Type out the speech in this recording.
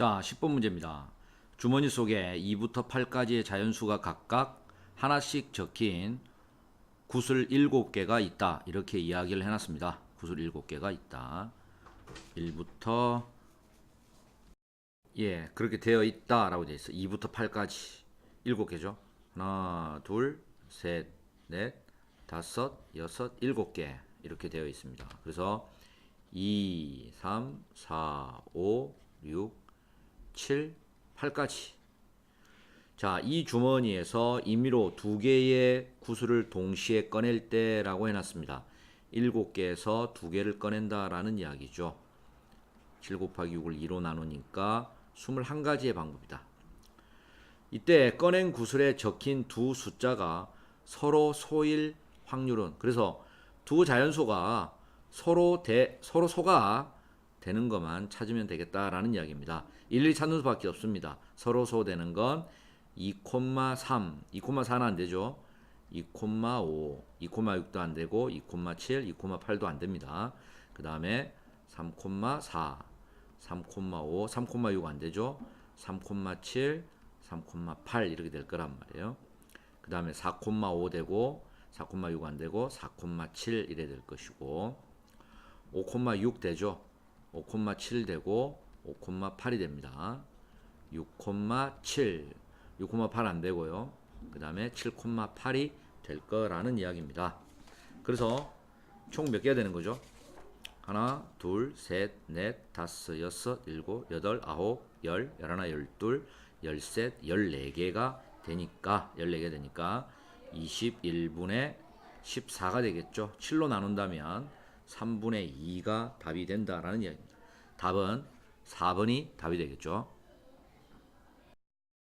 자, 10번 문제입니다. 주머니 속에 2부터 8까지의 자연수가 각각 하나씩 적힌 구슬 7개가 있다. 이렇게 이야기를 해놨습니다. 구슬 7개가 있다. 1부터 예, 그렇게 되어 있다 라고 되어 있어. 2부터 8까지 7개죠. 하나, 둘, 셋, 넷, 다섯, 여섯, 일곱 개 이렇게 되어 있습니다. 그래서 2, 3, 4, 5, 6, 7, 8까지. 자, 이 주머니에서 임의로 두 개의 구슬을 동시에 꺼낼 때라고 해놨습니다. 7개에서 두 개를 꺼낸다라는 이야기죠. 7 곱하기 6을 2로 나누니까 21가지의 방법이다. 이때 꺼낸 구슬에 적힌 두 숫자가 서로 소일 확률은 그래서 두 자연수가 서로 대 서로 소가 되는 것만 찾으면 되겠다라는 이야기입니다. 일일이 찾는 수밖에 없습니다. 서로 소되는 건 2,3, 2,4는 안 되죠. 2,5, 2,6도 안 되고 2,7, 2,8도 안 됩니다. 그 다음에 3,4, 3,5, 3,6 안 되죠. 3,7, 3,8 이렇게 될 거란 말이에요. 그 다음에 4,5 되고 4,6 안 되고 4,7 이래 될 것이고 5,6 되죠. 5,7 되고 5,8이 됩니다. 6,7, 6,8 안 되고요. 그 다음에 7,8이 될 거라는 이야기입니다. 그래서 총 몇 개가 되는 거죠? 하나, 둘, 셋, 넷, 다섯, 여섯, 일곱, 여덟, 아홉, 열, 열하나, 열둘, 열셋, 열네 개가 되니까 14개 되니까 21분의 14가 되겠죠. 7로 나눈다면 3분의 2가 답이 된다라는 이야기입니다. 답은 4번이 답이 되겠죠.